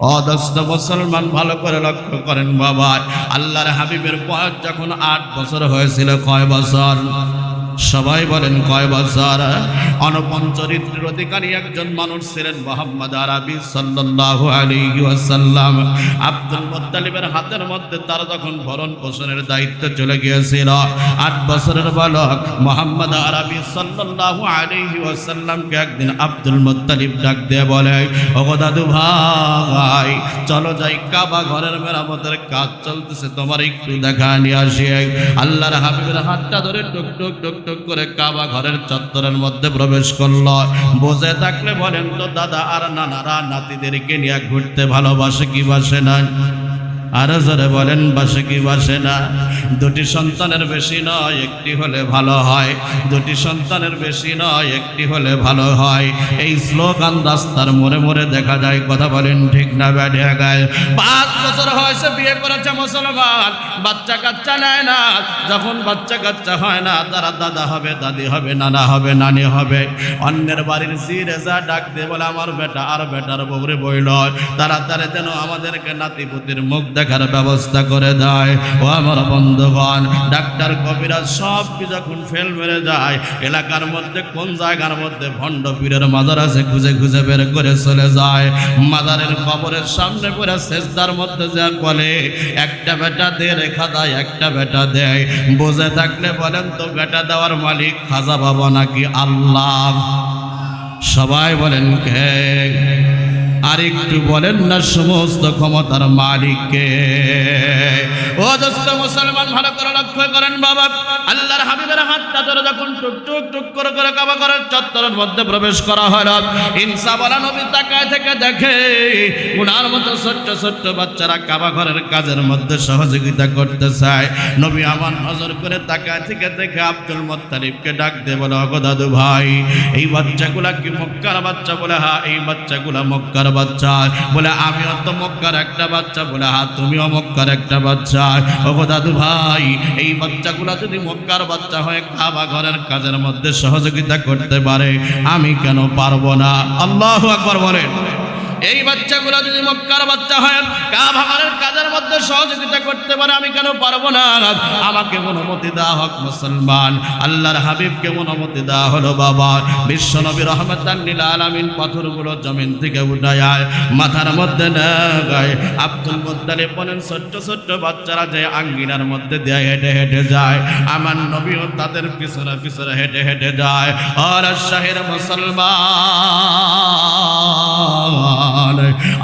অদস্ত মুসলমান ভালো করে লক্ষ্য করেন বাবা আল্লাহর হাবিবের বয়স যখন আট বছর হয়েছিল, কয় বছর? সবাই বলেন, কয় বছর অনপন চরিত্রের অধিকারী একজন মানুষ ছিলেন, মোহাম্মদ আরবি সাল্লাল্লাহু আলাইহি ওয়াসাল্লাম। আব্দুল মুত্তালিবের হাতের মধ্যে তার যখন ভরণ পোষণের দায়িত্ব চলে গিয়েছিল, আট বছরের বালক মোহাম্মদ আরবি সাল্লাল্লাহু আলাইহি ওয়াসাল্লামকে একদিন আব্দুল মুত্তালিব ডাক দিয়ে বলে, ওগো দাদু ভাই, চলো যাই, কাবা ঘরের মেরামতের কাজ চলতেছে, তোমার একটু দেখা নিয়ে আসি। আল্লাহর হাবিবের হাতটা ধরে টুক টুক টুক টুক করে কাবা ঘরের চত্বরের মধ্যে প্রবেশ করল। বসে থাকলে বলেন তো, দাদা আর নানারা নাতিদেরকে নিয়ে ঘুরতে ভালোবাসে কি বাসে না আরও জোরে বলেন, বাসে কি বাসে না? দুটি সন্তানের বেশি নয়, একটি হলে ভালো হয়। দুটি সন্তানের বেশি নয়, একটি হলে ভালো হয়। এই স্লোগান রাস্তার মোড়ে মোড়ে দেখা যায়, কথা বলেন ঠিক না ব্যাঠে গায়ে। পাঁচ বছর হয়েছে বিয়ে করেছে মুসলমান বাচ্চা কাচ্চা নেয় না। যখন বাচ্চা কাচ্চা হয় না, তারা দাদা হবে, দাদি হবে, নানা হবে, নানি হবে। অন্যের বাড়ির জিরে যা ডাক দিয়ে বলে, আমার বেটা আর বেটার বউরে বইল তাড়াতাড়ি যেন আমাদেরকে নাতিপুতির মুখ দেখার ব্যবস্থা করে দেয়। ও আমার বন্ধুগণ, ডাক্তার কবিরাজ সব যখন ফেল মেরে যায়। এলাকার মধ্যে, কোন জায়গার মধ্যে ভণ্ড পীরের মাজার আছে খুঁজে খুঁজে বের করে চলে যায়। মাজারের কবরের সামনে পড়ে শেষদার মধ্যে যা বলে, একটা বেটা দে, রেখা দেয় একটা বেটা দেয় বোঝে থাকলে বলেন তো, বেটা দেওয়ার মালিক খাজা বাবা নাকি আল্লাহ? সবাই বলেন কে? আর একটু বলেন না সমস্ত ক্ষমতার মালিককে। ও দোস্ত, মুসলমান, ভালো করে লক্ষ্য করেন বাবা। আল্লাহর হাবিবের হাতটা ধরে যখন টুক টুক টুক করে করে কাবা করার চত্বরের মধ্যে প্রবেশ করা হলো ইনসা বলা নবী তাকায় থেকে দেখে উনার মতো ছোট্ট ছোট্ট বাচ্চারা কাবা ঘরের কাজের মধ্যে সহযোগিতা করতে চায়। নবী আমার নজর করে তাকায় থেকে দেখে আব্দুল মোত্তালিবকে ডাক দে বলে অগো দাদু ভাই এই বাচ্চাগুলা কি মক্কার বাচ্চা বলে? হা এই বাচ্চাগুলা মক্কার বাচ্চা বলে আমিও তো মক্কার একটা বাচ্চা। বলে হ্যাঁ তুমিও মক্কার একটা বাচ্চা। ওগো দাদু ভাই, এই বাচ্চাগুলা যদি মক্কার বাচ্চা হয়ে খাবা ঘরের কাজের মধ্যে সহযোগিতা করতে পারে, আমি কেন পারব না? আল্লাহ একবার বলেন। এই বাচ্চাগুলো যদি মক্কার বাচ্চা হয় কাভারের কাজের মধ্যে সহযোগিতা করতে পারে, আমি কেন পারব না? আমাকে অনুমতি দেওয়া হোক মুসলমান। আল্লাহর হাবিবকে অনুমতি দেওয়া হলো বাবা। বিশ্ব নবী রহমতান্নিল আলামিন পাথরগুলো জমিন থেকে উঠায় মাথার মধ্যে গায় আব্দুল মুদ্দালিব বলেন, ছোট্ট ছোট্ট বাচ্চারা যে আঙ্গিনার মধ্যে দেয় হেঁটে হেঁটে যায়, আমার নবীও তাদের পিছনে পিছনে হেঁটে হেঁটে যায়। আর শাহের মুসলমান!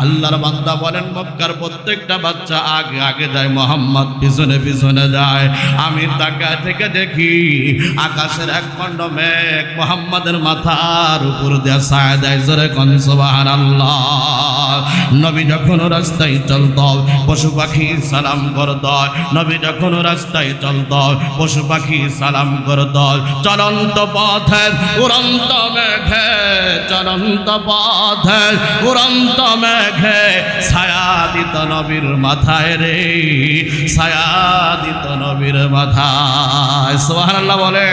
আল্লাহর বান্দা বলেন, মক্কার প্রত্যেকটা বাচ্চা আগে আগে যায়, মোহাম্মদ পিছনে পিছনে যায়। আমি তাকা থেকে দেখি আকাশের এক খণ্ড মেঘ মোহাম্মদের মাথার উপর দিয়ে ছায়া দেয়। জোরে কন সুবহানাল্লাহ। নবী যখন রাস্তায় চলত, পশু পাখি সালাম করত। নবী যখন রাস্তায় চলত, পশু পাখি সালাম করত। চলন্ত পথে উড়ন্ত মেঘে চলন্ত পথে উড়ন্ত মেঘে ছায়া দিত নবীর মাথায় রে, ছায়া দিত নবীর মাথায়। সুবহানাল্লাহ বলে